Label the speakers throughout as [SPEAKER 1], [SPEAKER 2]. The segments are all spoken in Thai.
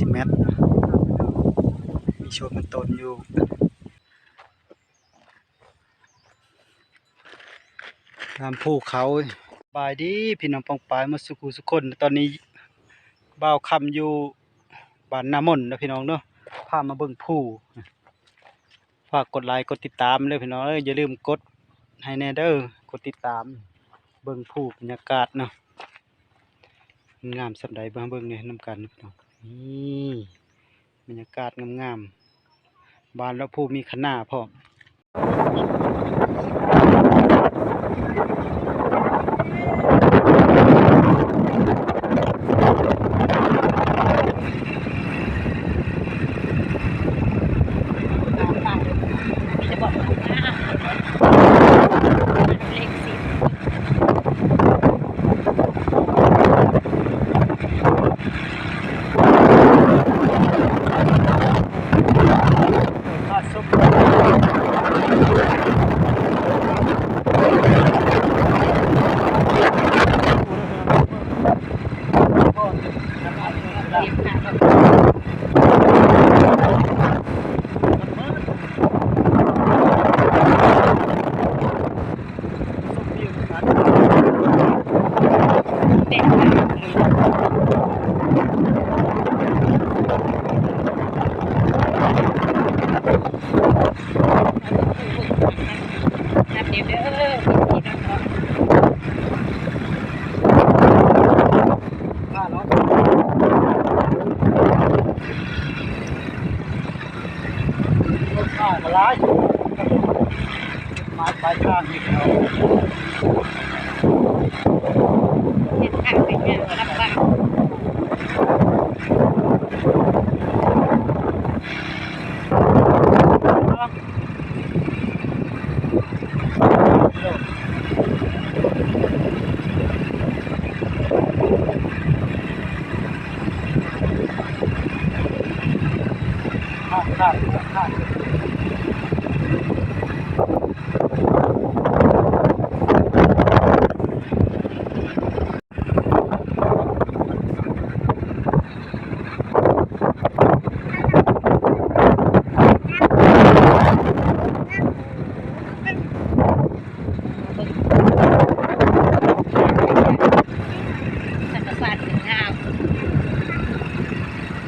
[SPEAKER 1] สิเมตร มีโชว์มันต้นอยู่ตามภูเขาบายดีพี่น้องปองปายมาสุขุสุคน ตอนนี้บ่าวคำอยู่บ้านนามนนะพี่น้องเนาะพามาเบิ่งผู้ฝากกดไลค์กดติดตามเลยพี่น้องอย่าลืมกดให้แน่เด้อกดติดตาม เบิ่งผู้บรรยากาศเนาะงามสันใดเบิ่งเบิ่งเนี่ยนํกันพี่น้อง นี่บรรยากาศงามๆบานแล้วผู้มีขนาพร้อม
[SPEAKER 2] จะบอกว่าหน้าเลขสิบ
[SPEAKER 1] ข้าซุป
[SPEAKER 2] เรียกหาแบบ แต กต่างเลยนับเดียวเด้อพี่น้อง
[SPEAKER 1] ข้าเนาะรถข้ามาล้าอยู่ไม้ปลายทางนี่เอา
[SPEAKER 2] เห็นข้างเป็นงานรับบ้าง
[SPEAKER 1] ข้างข้างข้าง
[SPEAKER 2] สังกษาถึงงาม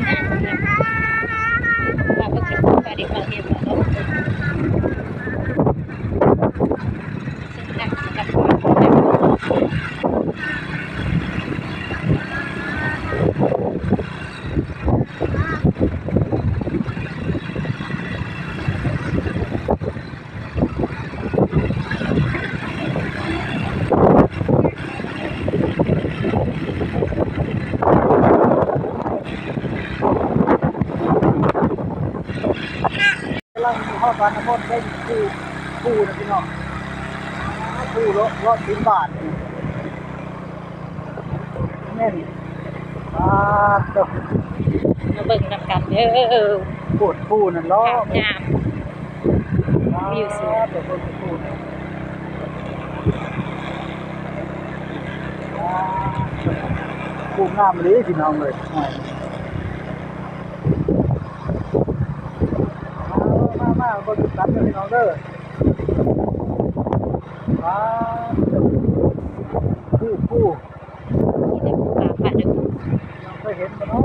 [SPEAKER 2] งามเลยว่าเพิ่งจะพูดไปเด็กเราเห็นว่าเราซึ่งนั่งกับความ
[SPEAKER 1] กำลังเข้าการน้ำมันได้คู่คู่นะพี่น้องคู่รถรถบินบาทแน่นอ่าเจ้า
[SPEAKER 2] มาเบิ่งนำกันเด้อ
[SPEAKER 1] ปวดคู่นั่นล้อ
[SPEAKER 2] งามงามวิวสวย
[SPEAKER 1] เดี๋ยวคนคู่นะอ่าคู่งามเลยพี่น้องเลย หน่อยมามามาคนตัดกันพี่น้องเด้ออ่าคู่คู่
[SPEAKER 2] ที่ได้ผู้ป่าผ่านเด้อ
[SPEAKER 1] ยังไม่เห็นมันเนาะ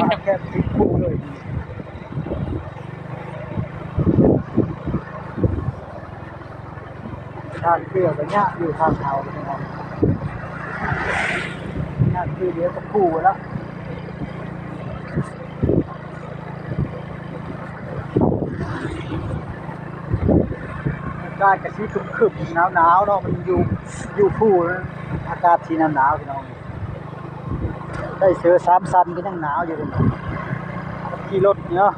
[SPEAKER 1] มาแค่สิบคู่เลยทางเกลือกันเนี่ยอยู่ทางเขาเลยนะครับเนี่ยคือเดี๋ยวจะคู่แล้ว อากากระชี้คึมคึมหนาวหนาวเนาะมันอยู่อยู่คู่นะอากาศที่หนาวหนาวพี่น้องได้เสือสามสันก็ยังหนาวอยู่เลยขี่รถเนาะ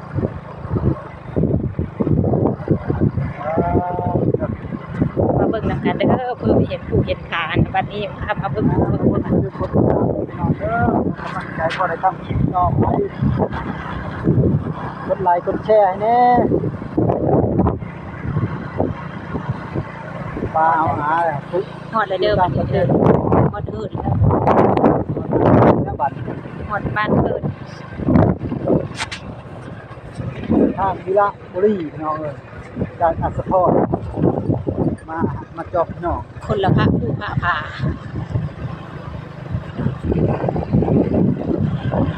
[SPEAKER 2] มาเบิ่งนำกันเด้อเพื่อเห็นผู้เห็นขาอันบัดนี้มามาเบิ่งเบิ่งเบิ่ง
[SPEAKER 1] คือคนหนาวพี่น้องเด้อกำลังใจพอได้ทำคลิปเนาะไปกดไลค์กดแชร์ให้แน่ ปลาเอาหาเลยทุก
[SPEAKER 2] ฮอดเลยเด้อบัดนี้เด้อฮอดเอิ้นแล้ว
[SPEAKER 1] น้ำบัตร
[SPEAKER 2] ฮอดบ้านเอิ้นา
[SPEAKER 1] นวิระบุรีพี่น้องเอ้ยการอัศพรมามาจอบพี่น้อง
[SPEAKER 2] คนละพระผู้พระพา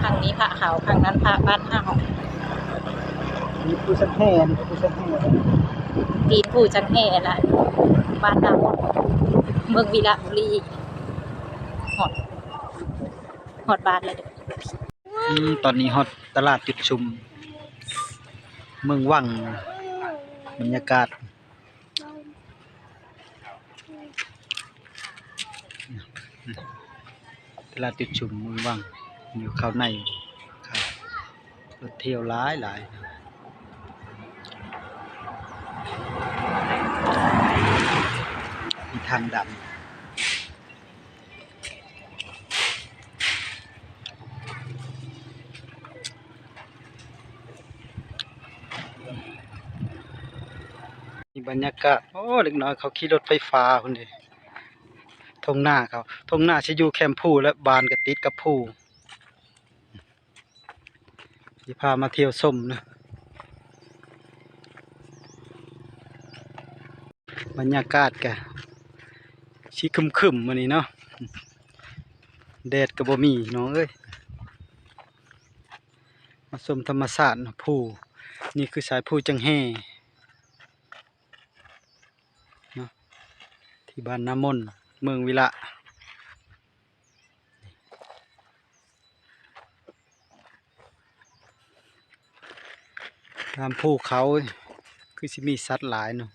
[SPEAKER 2] ข้างนี้พระเขาข้างนั้นพระบ้านห้าหอง
[SPEAKER 1] มีผู้สังแห่นี่ก็ผู้สังแห่
[SPEAKER 2] ตีนผู้จังแห่ละ บ้านนามนเมืองวีระบุรีหอดหอดบ้านเลยเด้อ
[SPEAKER 1] อืมตอนนี้ฮอตตลาดจุดชุม เมืองวังบรรยากาศตลาดจุดชุมเมืองวัง อยู่ข้างในครับรถเที่ยวหลายหลาย ทางดำมีบรรยากาศ โอ้เล็กน้อยเขาขี่รถไฟฟ้าคนเดีทงหน้าเขาทงหน้าจะอยู่แคมพูและบานกับติดกับผู้ที่พามาเที่ยวส้มนะบรรยากาศกะ ชิคึมคึมๆวันนี้เนาะแดดก็บ่มีน้องเอ้ยมาชมธรรมศาสตร์เนะผู้นี่คือสายผู้จังแห่เนาะที่บ้านน้ำมนต์เมืองวิระตามภูเขาคือสิมีสัตว์หลายเนาะ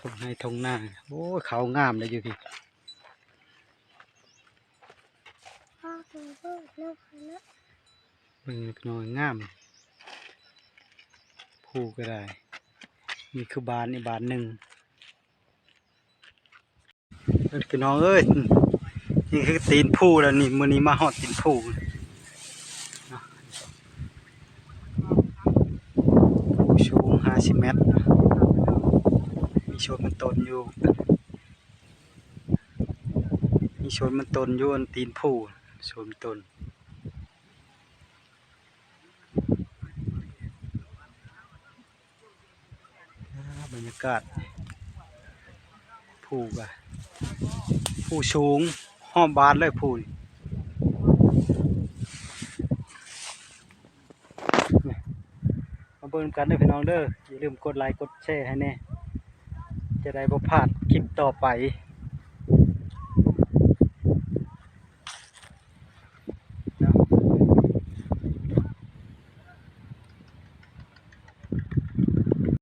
[SPEAKER 1] ทงให้ทงหน้า โอ้ยเขางามเลยอยู่พี่เบิ่งเล็กน้อยงาม ผู้ก็ได้ นี่คือบานอีกบานหนึ่งเอ้ยพี่น้องเอ้ย นี่คือตีนผู้แล้วนี่มื้อนี้มาฮอดตีนผู้เนาะผู้สูงห้าสิบเมตรมี ชนมันตนอยู่มีชนมันตนอยู่อันตีนผู้ชนมันตนบรรยากาศผู้กะผู้สูงห้อมบานเลยผู้นี่มาเบิ่งกันเด้อพี่น้องเด้ออย่าลืมกดไลค์กดแชร์ให้แน่ จะได้บ่พลาดคลิปต่อไป